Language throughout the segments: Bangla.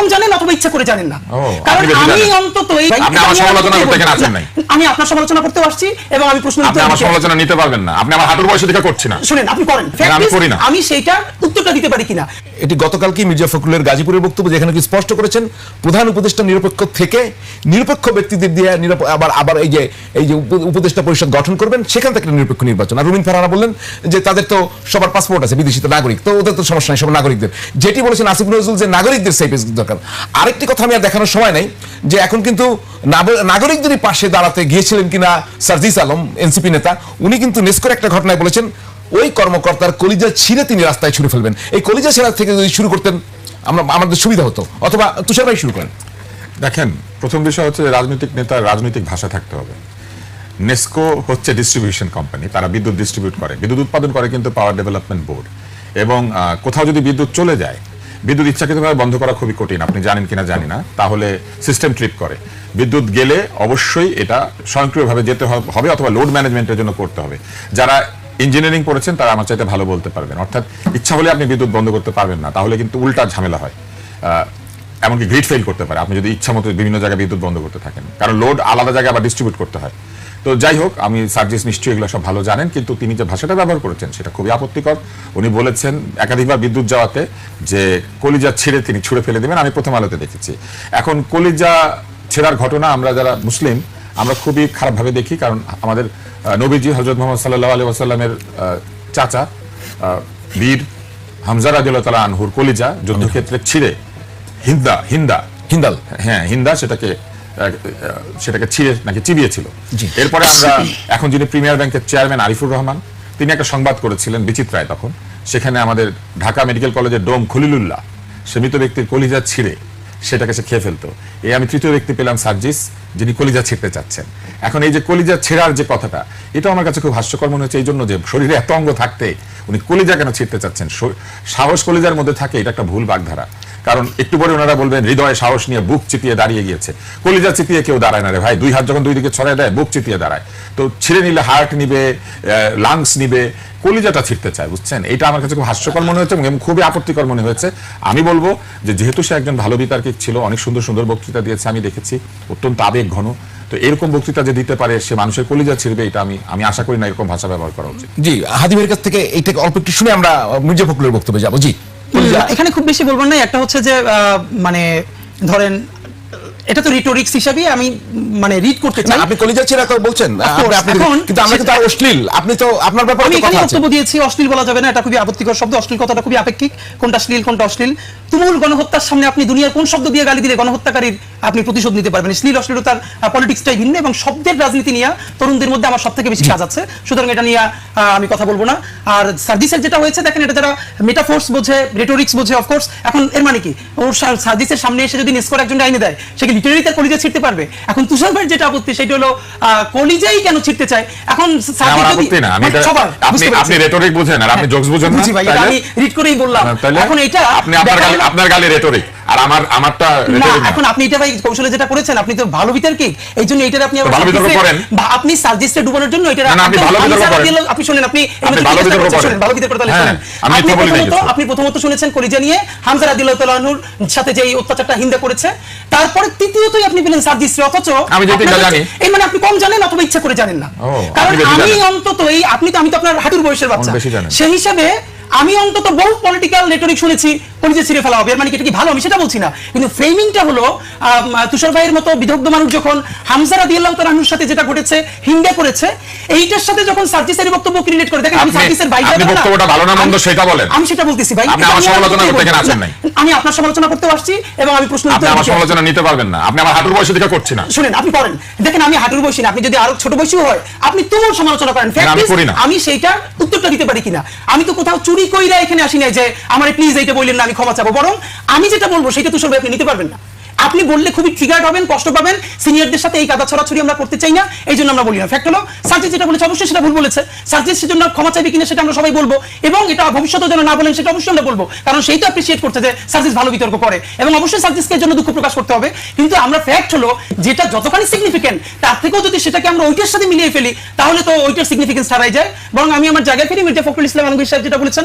কম জানেন অথবা ইচ্ছা করে জানেন না। কারণ আমি অন্তত এই আপনি আমার আমি সমালোচনা করতে এখানে আসেন নাই। আমি আপনার সমালোচনা করতেও আসছি এবং আমি প্রশ্ন আপনি আমার সমালোচনা নিতে পারবেন না। আপনি আমার হাঁটুর বয়সে দেখে করছি না। শুনেন আপনি করেন। আমি করি না। আমি সেইটা উত্তরটা দিতে পারি কিনা। এটি গতকালকে মির্জা ফখরুলের গাজীপুরের বক্তব্য যেখানে কি স্পষ্ট করেছেন প্রধান উপদেষ্টা নিরপেক্ষ থেকে নিরপেক্ষ ব্যক্তিদের দিয়ে আবার আবার এই যে এই যে উপদেষ্টা পরিষদ গঠন করবেন সেখান থেকে নিরপেক্ষ নির্বাচন। আর রুমিন ফারহানা বললেন যে তাদের তো সবার পাসপোর্ট আছে বিদেশি তো নাগরিক। তো ওদের তো সমস্যা নেই সব নাগরিকদের। যেটি বলেছেন আসিফ নজরুল যে নাগরিকদের সেফ দরকার। আরেকটি কথা আমি আর দেখানোর সময় নেই, যে এখন কিন্তু নাগরিকদেরই পাশে দাঁড়াতে গিয়েছিলেন কিনা সার্জিস আলম, এনসিপি নেতা, উনি কিন্তু নেস্কোর একটা ঘটনায় বলেছেন, ওই কর্মকর্তার কলিজা ছিঁড়ে তিনি রাস্তায় ছুড়ে ফেলবেন। এই কলিজা ছেঁড়া থেকে যদি শুরু করতেন, আমরা আমাদের সুবিধা হতো। অথবা তুষার ভাই শুরু করেন। দেখেন, প্রথম বিষয় হচ্ছে রাজনৈতিক নেতার রাজনৈতিক ভাষা থাকতে হবে। নেস্কো হচ্ছে ডিস্ট্রিবিউশন কোম্পানি তারা বিদ্যুৎ ডিস্ট্রিবিউট করে। বিদ্যুৎ উৎপাদন করে কিন্তু পাওয়ার ডেভেলপমেন্ট বোর্ড এবং কোথাও যদি বিদ্যুৎ চলে যায় বিদ্যুৎ ইচ্ছাকৃতভাবে বন্ধ করা খুবই কঠিন, আপনি জানেন কিনা জানি না, তাহলে সিস্টেম ট্রিপ করে। বিদ্যুৎ গেলে অবশ্যই এটা স্বয়ংক্রিয়ভাবে যেতে হবে অথবা লোড ম্যানেজমেন্টের জন্য করতে হবে। যারা ইঞ্জিনিয়ারিং পড়েছেন, তারা আমার চাইতে ভালো বলতে পারবেন। অর্থাৎ ইচ্ছা হলে আপনি বিদ্যুৎ বন্ধ করতে পারবেন না, তাহলে কিন্তু উল্টা ঝামেলা হয়। এমনকি গ্রিড ফেল করতে পারে। আপনি যদি ইচ্ছা মতো বিভিন্ন জায়গায় বিদ্যুৎ বন্ধ করতে থাকেন, কারণ লোড আলাদা জায়গায় আবার ডিস্ট্রিবিউট করতে হয়। তো যাই হোক, আমি সার্জিস নিশ্চয়ই এগুলো সব ভালো জানেন, কিন্তু তিনি যে ভাষাটা ব্যবহার করেছেন সেটা খুবই আপত্তিকর। উনি বলেছেন একাধিকবার বিদ্যুৎ যাওয়াতে যে কলিজা ছিঁড়ে তিনি ছুঁড়ে ফেলে দেবেন, আমি প্রথম আলোতে দেখেছি। এখন কলিজা ছেঁড়ার ঘটনা, আমরা যারা মুসলিম, আমরা খুবই খারাপভাবে দেখি, কারণ আমাদের নবীজি হজরত মোহাম্মদ সাল্লাহ আলী ওসাল্লামের চাচা বীর হামজা রাদিল্লাহ তালা আনহুর কলিজা যুদ্ধক্ষেত্রে ছিঁড়ে, হিন্দা হিন্দা, হিন্দাল হ্যাঁ হিন্দা সেটাকে সেটাকে ছিঁড়ে নাকি চিবিয়েছিল এরপরে আমরা এখন যিনি প্রিমিয়ার ব্যাংকের চেয়ারম্যান আরিফুর রহমান তিনি একটা সংবাদ করেছিলেন বিচিত্রায় তখন সেখানে আমাদের ঢাকা মেডিকেল কলেজের ডোম খলিলুল্লাহ সে মৃত ব্যক্তির কলিজা ছিঁড়ে। সেটাকে সে খেয়ে ফেলতো। এই আমি তৃতীয় ব্যক্তি পেলাম সার্জিস, যিনি কলিজা ছিঁড়তে চাচ্ছেন। এখন এই যে কলিজা ছেঁড়ার যে কথাটা এটা আমার কাছে খুব হাস্যকর মনে হচ্ছে এই জন্য যে শরীরে এত অঙ্গ থাকতে উনি কলিজা কেন ছিঁড়তে চাচ্ছেন? সাহস কলিজার মধ্যে থাকে, এটা একটা ভুল বাগধারা। কারণ একটু পরে ওনারা বলবেন, হৃদয়ে সাহস নিয়ে বুক চিপিয়ে দাঁড়িয়ে গিয়েছে। কলিজা চিপিয়ে কেউ দাঁড়ায় না রে ভাই। দুই হাত যখন দুই দিকে ছড়ায় দেয়, বুক চিপিয়ে দাঁড়ায়। তো ছিঁড়ে নিলে হার্ট নিবে লাংস নিবে কলিজাটা ছিঁড়তে চায় বুঝছেন? এটা আমার কাছে খুব হাস্যকর মনে হয়েছে এবং খুবই আপত্তিকর মনে হয়েছে। আমি বলব যে যেহেতু সে একজন ভালো বিতার্কিক ছিল অনেক সুন্দর সুন্দর বক্তৃতা দিয়েছে আমি দেখেছি। অত্যন্ত আবেগ ঘন। তো এরকম বক্তৃতা যে দিতে পারে সে মানুষের কলিজা ছিঁড়বে এটা আমি আমি আশা করি না এরকম ভাষা ব্যবহার করা উচিত। জি হাদিমের কাছ থেকে এইটাকে অল্প একটু শুনে আমরা মির্জা ফখরুলের বক্তব্যে যাব। জি কলিজা- এখানে খুব বেশি বলব না একটা হচ্ছে যে আহ, মানে ধরেন এটা তো রিটোরিক্স হিসাবে আমি মানে রিড করতে চাই। আপনি কলিজা ছেড়া করে বলছেন আপনি- কিন্তু আমরা কিন্তু অশ্লীল আপনি তো আপনার ব্যাপারে আমি এখানে বক্তব্য দিয়েছি অশ্লীল বলা যাবে না এটা খুবই আপত্তিকর শব্দ অশ্লীল কথাটা খুবই আপেক্ষিক। কোনটা শ্লীল কোনটা অশ্লীল? তুমুল গণহত্যার সামনে আপনি দুনিয়ার কোন শব্দ দিয়ে গালি দিলে গণহত্যাকারীর আপনি প্রতিশোধ নিতে পারবেন? শ্লীল অশ্লীলতার পলিটিক্সটাই ভিন্ন এবং শব্দের রাজনীতি নিয়ে তরুণদের মধ্যে আমার সব থেকে বেশি কাজ আছে। সুতরাং এটা নিয়ে আমি কথা বলব না। আর সার্ভিসের যেটা হয়েছে দেখেন এটা যারা মেটাফোর্স বোঝে রেটোরিক্স বোঝে অফকোর্স এখন এর মানে কি? ওর সার্ভিসের সামনে এসে যদি নেস্কোর একজন আইনে দেয় সে লিটারেলি তার কলিজা ছিঁড়তে পারবে। এখন তুষার ভাইয়ের যেটা আপত্তি সেটা হলো আহ, কলিজাই কেন ছিঁড়তে চায়? এখন সবার, আপনি আপনি রেটরিক বুঝেন আর আপনি জোকস বুঝেন না বুঝি ভাই, আমি রিড করেই বললাম। তাহলে এখন এটা আপনি আপনার গেল- আপনার গালি রেটরিক আর আমার আমারটা না এখন আপনি এটা ভাই কৌশলে যেটা করেছেন আপনি তো ভালো বিতর্কিক এই জন্য এটার আপনি ভালো বিতর্ক করেন। আপনি সার্জিসে ডুবানোর জন্য এটা আপনি ভালো বিতর্ক করেন। আপনি শুনেন আপনি ভালো বিতর্ক করেন। ভালো বিতর্ক তাহলে হ্যাঁ, শুনেন আপনি প্রথমত আপনি প্রথমত শুনেছেন কলিজা নিয়ে হামজা রাদিয়াল্লাহু তাআলা আনহুর সাথে যে অত্যাচারটা হিন্দা করেছে তারপরে তৃতীয়তই আপনি পেলেন সার্জিসে অথচ আমি যে তিনটা আপনার জানি। এই মানে আপনি কম জানেন অথবা ইচ্ছা করে জানেন না কারণ আমি। অন্তত এই আপনি তো আমি তো আপনার হাঁটুর বয়সের বাচ্চা সেই হিসাবে আমি অন্তত বহু পলিটিক্যাল রেটরিক শুনেছি কলিজে ছিঁড়ে ফেলা হবে। এর মানে কি এটা কি ভালো? আমি সেটা বলছি না। কিন্তু ফ্রেমিংটা হলো তুষার ভাইয়ের মতো বিদগ্ধ মানুষ যখন হামজা রাদিয়াল্লাহু তাআলার সাথে যেটা ঘটেছে হিন্দা করেছে এইটার সাথে যখন সার্জিসের বক্তব্য ক্রিয়েট করে দেখেন আমি সার্জিসের বাইরে বক্তব্যটা ভালো না মন্দ সেটা বলেন। আমি সেটা বলতেছি ভাই। আপনি আমার আমি সমালোচনা করতে এখানে বলছি? আসেন নাই। আমি আপনার সমালোচনা করতে আসছি এবং আমি প্রশ্ন আপনি আমার সমালোচনা নিতে পারবেন না। আপনি আমার হাঁটুর বয়সে দেখে করছি না। শুনেন আপনি করেন দেখেন আমি হাঁটুর বয়সী না। আপনি যদি আরও ছোট বয়সী হয় আপনি তুমুল সমালোচনা করেন। আমি সেইটা উত্তরটা দিতে পারি কিনা? আমি তো কোথাও চুরি কইরা এখানে আসি নাই যে, আমার প্লিজ এইটা বললেন না, আমি ক্ষমা চাবো। বরং আমি যেটা বলব, সেটা তুষার ভাই আপনি নিতে পারবেন না। আপনি বললে খুবই ট্রিগার্ড হবেন কষ্ট পাবেন। সিনিয়রদের সাথে এই কাদা ছড়াছড়ি আমরা করতে চাই না। এই জন্য আমরা বলি না। ফ্যাক্ট হলো সার্জিস যেটা বলেছে অবশ্যই সেটা ভুল বলেছে। সার্জিস সেজন্য ক্ষমা চাইবে কিনা সেটা আমরা সবাই বলব। এবং এটা ভবিষ্যতে যেন না বলেন সেটা অবশ্যই আমরা বলব। কারণ সেই তো অ্যাপ্রিসিয়েট করছে যে সার্জিস ভালো বিতর্ক করে। এবং অবশ্যই সার্জিসকে জন্য দুঃখ প্রকাশ করতে হবে। কিন্তু আমরা ফ্যাক্ট হলো যেটা যতখানি সিগনিফিকেন্ট তার থেকেও যদি সেটাকে আমরা ওইটার সাথে মিলিয়ে ফেলি তাহলে তো ওইটার সিগনিফিকেন্স হারাই যায়। বরং আমি আমার জায়গায় ফিরি মির্জা ফখরুল ইসলাম আলমগীর সাহেব যেটা বলেছেন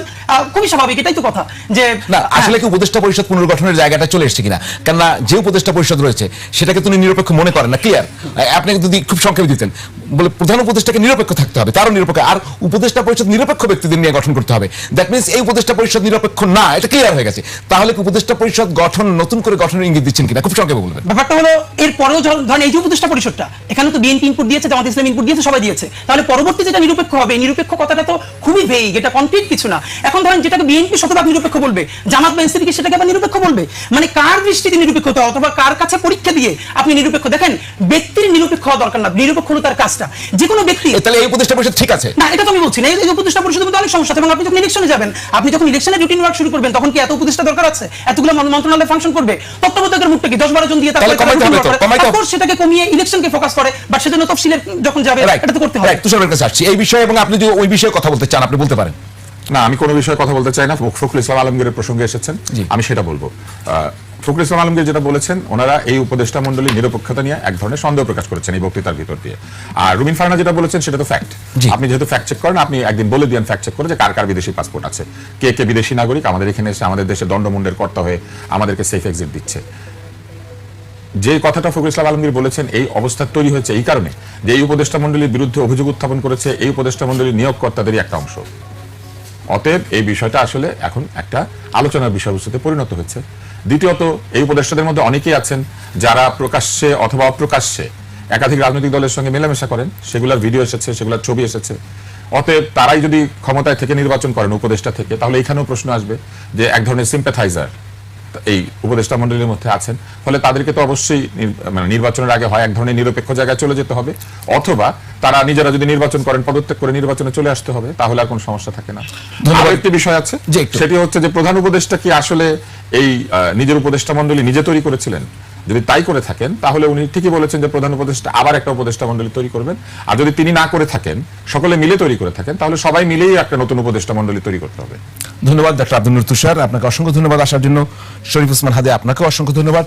খুবই স্বাভাবিক এটাই তো কথা। যে না আসলে কি উপদেষ্টা পরিষদ পুনর্গঠনের জায়গাটা চলে এসেছে কিনা? কেননা যে উপদেষ্টা পরিষদ রয়েছে, সেটাকে তিনি নিরপেক্ষ মনে করেন না ক্লিয়ার আপনি যদি খুব সংক্ষেপে দিতেন, বলে প্রধান উপদেষ্টাকে নিরপেক্ষ থাকতে হবে তারও নিরপেক্ষ, আর উপদেষ্টা পরিষদ নিরপেক্ষ ব্যক্তিদের নিয়ে গঠন করতে হবে। দ্যাট মিনস এই উপদেষ্টা পরিষদ নিরপেক্ষ না, এটা ক্লিয়ার হয়ে গেছে। তাহলে উপদেষ্টা পরিষদ গঠন, নতুন করে গঠনের ইঙ্গিত দিচ্ছেন কিনা? খুব সংক্ষেপে বলবেন। ব্যাপারটা হলো এর পরেও ধরেন এই যে উপদেষ্টা পরিষদটা এখানে তো বিএনপি ইনপুট দিয়েছে, জামাত ইসলাম ইনপুট দিয়েছে, সবাই দিয়েছে। তাহলে পরবর্তী যেটা নিরপেক্ষ হবে, নিরপেক্ষ কথাটা তো খুবই ভেই এটা কনক্রিট কিছু না। এখন ধরেন যেটাকে বিএনপি শতভাগ নিরপেক্ষ বলবে, জামাত বা এনসিপি সেটাকে আবার নিরপেক্ষ বলবে? মানে কার দৃষ্টিতে নিরপেক্ষ হতে অথবা কার কাছে পরীক্ষা দিয়ে আপনি নিরপেক্ষ? দেখেন ব্যক্তির নিরপেক্ষ হওয়া দরকার না নিরপেক্ষ হলো তার কাজটা। যে কোনো ব্যক্তি তাহলে এই উপদেষ্টা পরিষদ ঠিক আছে? না এটা তো আমি বলছি না এই উপদেষ্টা পরিষদের মধ্যে অনেক সমস্যা আছে এবং আপনি যখন ইলেকশনে যাবেন আপনি যখন ইলেকশনে রুটিন ওয়ার্ক শুরু করবেন তখন কি এত উপদেষ্টা দরকার আছে? এতগুলো মন- মন্ত্রণালয় ফাংশন করবে তত্ত্বাবধায়কের মুখটা কি? দশ বারো জন দিয়ে। তারপর সেটাকে কমিয়ে ইলেকশনকে ফোকাস করে বাট সেজন্য তফসিলের যখন যাবে এটা তো করতে হবে। তুষারের কাছে আসছি। এই বিষয়ে এবং আপনি যদি ওই বিষয়ে কথা বলতে চান আপনি বলতে পারেন। না আমি কোনো বিষয়ে কথা বলতে চাই না। ফখরুল ইসলাম আলমগীরের প্রসঙ্গে এসেছেন। আমি সেটা বলব। আহ, ফখরুল ইসলাম আলমগীর যেটা বলেছেন ওনারা এই উপদেষ্টা মন্ডলী নিরপেক্ষতা নিয়ে এক ধরনের সন্দেহ প্রকাশ করেছেন এই বক্তৃতার ভিতর দিয়ে। আর রুমিন ফারনা যেটা বলেছেন সেটা তো ফ্যাক্ট আপনি যেহেতু ফ্যাক্ট চেক করেন আপনি একদিন বলে দিয়েন ফ্যাক্ট চেক করে যে কার কার বিদেশি পাসপোর্ট আছে। কে কে বিদেশি নাগরিক আমাদের এখানে এসে আমাদের দেশে দণ্ডমুন্ডের কর্তা হয়ে আমাদেরকে সেফ এক্সিট দিচ্ছে। যে কথাটা ফখরুল ইসলাম আলমগীর বলেছেন এই অবস্থা তৈরি হয়েছে এই কারণে যে এই উপদেষ্টা মন্ডলীর বিরুদ্ধে অভিযোগ উত্থাপন করেছে এই উপদেষ্টা মন্ডলীর নিয়োগকর্তাদেরই একটা অংশ। অতএব এই বিষয়টা আসলে এখন একটা আলোচনার বিষয়বস্তুতে পরিণত হচ্ছে দ্বিতীয়ত, এই উপদেষ্টাদের মধ্যে অনেকেই আছেন যারা প্রকাশ্যে অথবা অপ্রকাশ্যে একাধিক রাজনৈতিক দলের সঙ্গে মেলামেশা করেন। সেগুলোর ভিডিও এসেছে, সেগুলোর ছবি এসেছে। অতএব তারাই যদি ক্ষমতায় থেকে নির্বাচন করেন, উপদেষ্টা থেকে, তাহলে এখানেও প্রশ্ন আসবে যে এক ধরনের সিম্প্যাথাইজার এই উপদেষ্টা মন্ডলীর মধ্যে আছেন। ফলে তাদেরকে তো অবশ্যই মানে নির্বাচনের আগে হয় এক ধরনের নিরপেক্ষ জায়গায় চলে যেতে হবে। অথবা তারা নিজেরা যদি নির্বাচন করেন পদত্যাগ করে নির্বাচনে চলে আসতে হবে তাহলে আর কোনো সমস্যা থাকে না। আরও একটি বিষয় আছে সেটি হচ্ছে যে প্রধান উপদেষ্টা কি আসলে এই নিজের উপদেষ্টা মন্ডলী নিজে তৈরি করেছিলেন? যদি তাই করে থাকেন তাহলে উনি ঠিকই বলেছেন যে প্রধান উপদেষ্টা আবার একটা উপদেষ্টা মন্ডলী তৈরি করবেন। আর যদি তিনি না করে থাকেন সকলে মিলে তৈরি করে থাকেন তাহলে সবাই মিলেই একটা নতুন উপদেষ্টা মন্ডলী তৈরি করতে হবে। ধন্যবাদ ডক্টর আব্দুল তুষার। আপনাকে অসংখ্য ধন্যবাদ আসার জন্য। শরীফ উসমান হাদে, আপনাকেও অসংখ্য ধন্যবাদ।